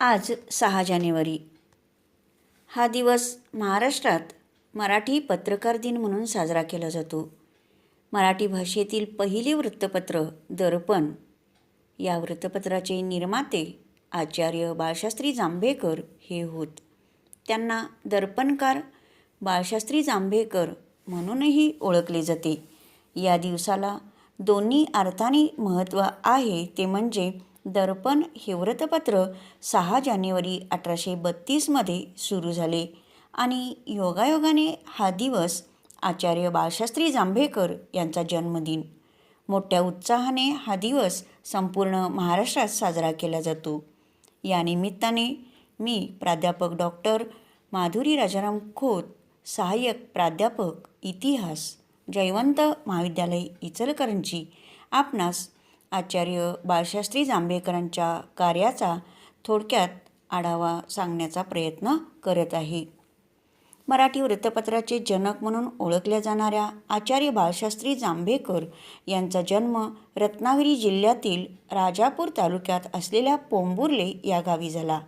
आज सहा जानेवारी. हा दिवस महाराष्ट्रात मराठी पत्रकार दिन म्हणून साजरा केला जातो. मराठी भाषेतील पहिली वृत्तपत्र दर्पण. या वृत्तपत्राचे निर्माते आचार्य बाळशास्त्री जांभेकर हे होत. त्यांना दर्पणकार बाळशास्त्री जांभेकर म्हणूनही ओळखले जाते. या दिवसाला दोन्ही अर्थाने महत्त्व आहे ते म्हणजे दर्पण हे वृत्तपत्र सहा जानेवारी अठराशे बत्तीसमध्ये सुरू झाले. आणि योगायोगाने हा दिवस आचार्य बाळशास्त्री जांभेकर यांचा जन्मदिन. मोठ्या उत्साहाने हा दिवस संपूर्ण महाराष्ट्रात साजरा केला जातो. या निमित्ताने मी प्राध्यापक डॉक्टर माधुरी राजाराम खोत सहाय्यक प्राध्यापक इतिहास जयवंत महाविद्यालय इचलकरंजी आपणास आचार्य बाळशास्त्री जांभेकरांच्या कार्याचा थोडक्यात आढावा सांगण्याचा प्रयत्न करत आहे. मराठी वृत्तपत्राचे जनक म्हणून ओळखल्या जाणाऱ्या आचार्य बाळशास्त्री जांभेकर यांचा जन्म रत्नागिरी जिल्ह्यातील राजापूर तालुक्यात असलेल्या पोंबुर्ले या गावी झाला.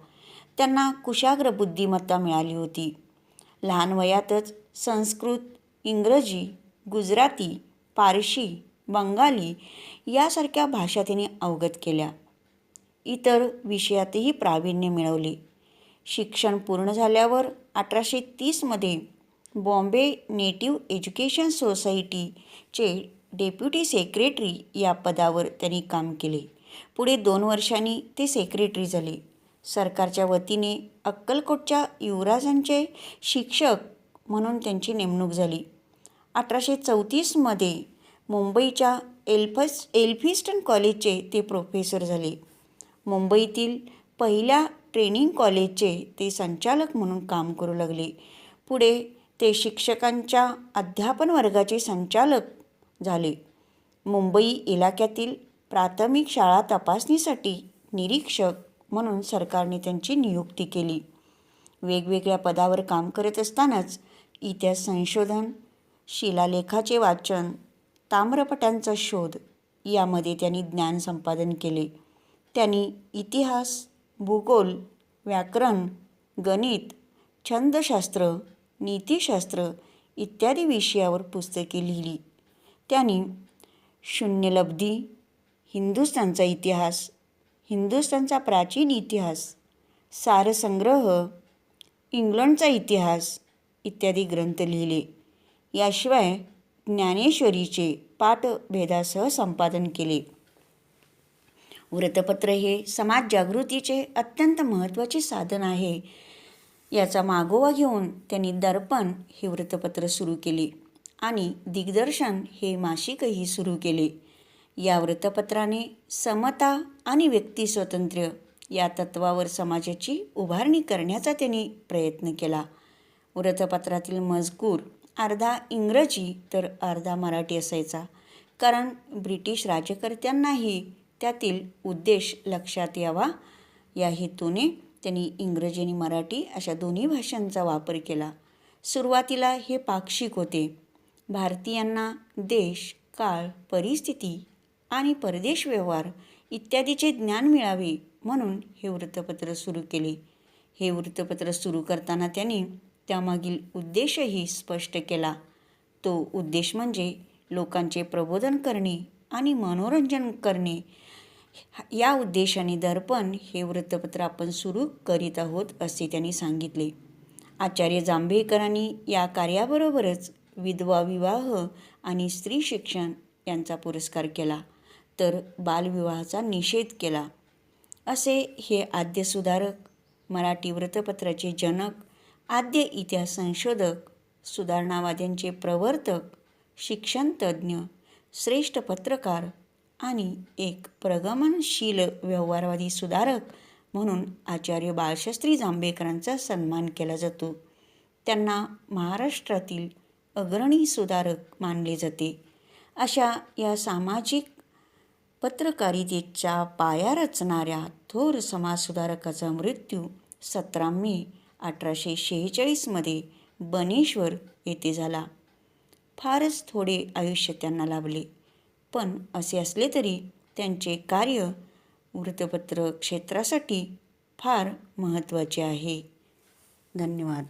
त्यांना कुशाग्र बुद्धिमत्ता मिळाली होती. लहान वयातच संस्कृत इंग्रजी गुजराती पारशी बंगाली यासारख्या भाषा तिने अवगत केल्या. इतर विषयातही प्रावीण्य मिळवले. शिक्षण पूर्ण झाल्यावर अठराशे तीसमध्ये बॉम्बे नेटिव्ह एज्युकेशन सोसायटीचे डेप्युटी सेक्रेटरी या पदावर त्यांनी काम केले. पुढे दोन वर्षांनी ते सेक्रेटरी झाले. सरकारच्या वतीने अक्कलकोटच्या युवराजांचे शिक्षक म्हणून त्यांची नेमणूक झाली. अठराशे चौतीसमध्ये मुंबईच्या एल्फस एल्फिस्टन कॉलेजचे ते प्रोफेसर झाले. मुंबईतील पहिल्या ट्रेनिंग कॉलेजचे ते संचालक म्हणून काम करू लागले. पुढे ते शिक्षकांच्या अध्यापन वर्गाचे संचालक झाले. मुंबई इलाक्यातील प्राथमिक शाळा तपासणीसाठी निरीक्षक म्हणून सरकारने त्यांची नियुक्ती केली. वेगवेगळ्या पदावर काम करत असतानाच इतिहास संशोधन शिलालेखाचे वाचन ताम्रपटांचा शोध यामध्ये त्यांनी ज्ञान संपादन केले. त्यांनी इतिहास भूगोल व्याकरण गणित छंदशास्त्र नीतिशास्त्र इत्यादी विषयावर पुस्तके लिहिली. त्यांनी शून्यलब्धी हिंदुस्तानचा इतिहास हिंदुस्तानचा प्राचीन इतिहास सारसंग्रह इंग्लंडचा इतिहास इत्यादी ग्रंथ लिहिले. याशिवाय ज्ञानेश्वरीचे पाठभेदासह संपादन केले. वृत्तपत्र हे समाज जागृतीचे अत्यंत महत्त्वाचे साधन आहे. याचा मागोवा घेऊन त्यांनी दर्पण हे वृत्तपत्र सुरू केले आणि दिग्दर्शन हे मासिकही सुरू केले. या वृत्तपत्राने समता आणि व्यक्तिस्वातंत्र्य या तत्वावर समाजाची उभारणी करण्याचा त्यांनी प्रयत्न केला. वृत्तपत्रातील मजकूर अर्धा इंग्रजी तर अर्धा मराठी असायचा. कारण ब्रिटिश राज्यकर्त्यांनाही त्यातील उद्देश लक्षात यावा. या हेतूने त्यांनी इंग्रजी आणि मराठी अशा दोन्ही भाषांचा वापर केला. सुरुवातीला हे पाक्षिक होते. भारतीयांना देश काळ परिस्थिती आणि परदेश व्यवहार इत्यादीचे ज्ञान मिळावे म्हणून हे वृत्तपत्र सुरू केले. हे वृत्तपत्र सुरू करताना त्यांनी त्यामागील उद्देशही स्पष्ट केला. तो उद्देश म्हणजे लोकांचे प्रबोधन करणे आणि मनोरंजन करणे. या उद्देशाने दर्पण हे वृत्तपत्र आपण सुरू करीत आहोत असे त्यांनी सांगितले. आचार्य जांभेकरांनी या कार्याबरोबरच विधवा विवाह आणि स्त्री शिक्षण यांचा पुरस्कार केला तर बालविवाहाचा निषेध केला. असे हे आद्य सुधारक मराठी वृत्तपत्राचे जनक आद्य इतिहास संशोधक सुधारणावाद्यांचे प्रवर्तक शिक्षणतज्ज्ञ श्रेष्ठ पत्रकार आणि एक प्रगमनशील व्यवहारवादी सुधारक म्हणून आचार्य बाळशास्त्री जांभेकरांचा सन्मान केला जातो. त्यांना महाराष्ट्रातील अग्रणी सुधारक मानले जाते. अशा या सामाजिक पत्रकारितेचा पाया रचणाऱ्या थोर समाजसुधारकाचा मृत्यू सतरा मे अठराशे शेहेचाळीसमध्ये बनेश्वर येथे झाला. फारच थोडे आयुष्य त्यांना लाभले. पण असे असले तरी त्यांचे कार्य वृत्तपत्र क्षेत्रासाठी फार महत्त्वाचे आहे. धन्यवाद.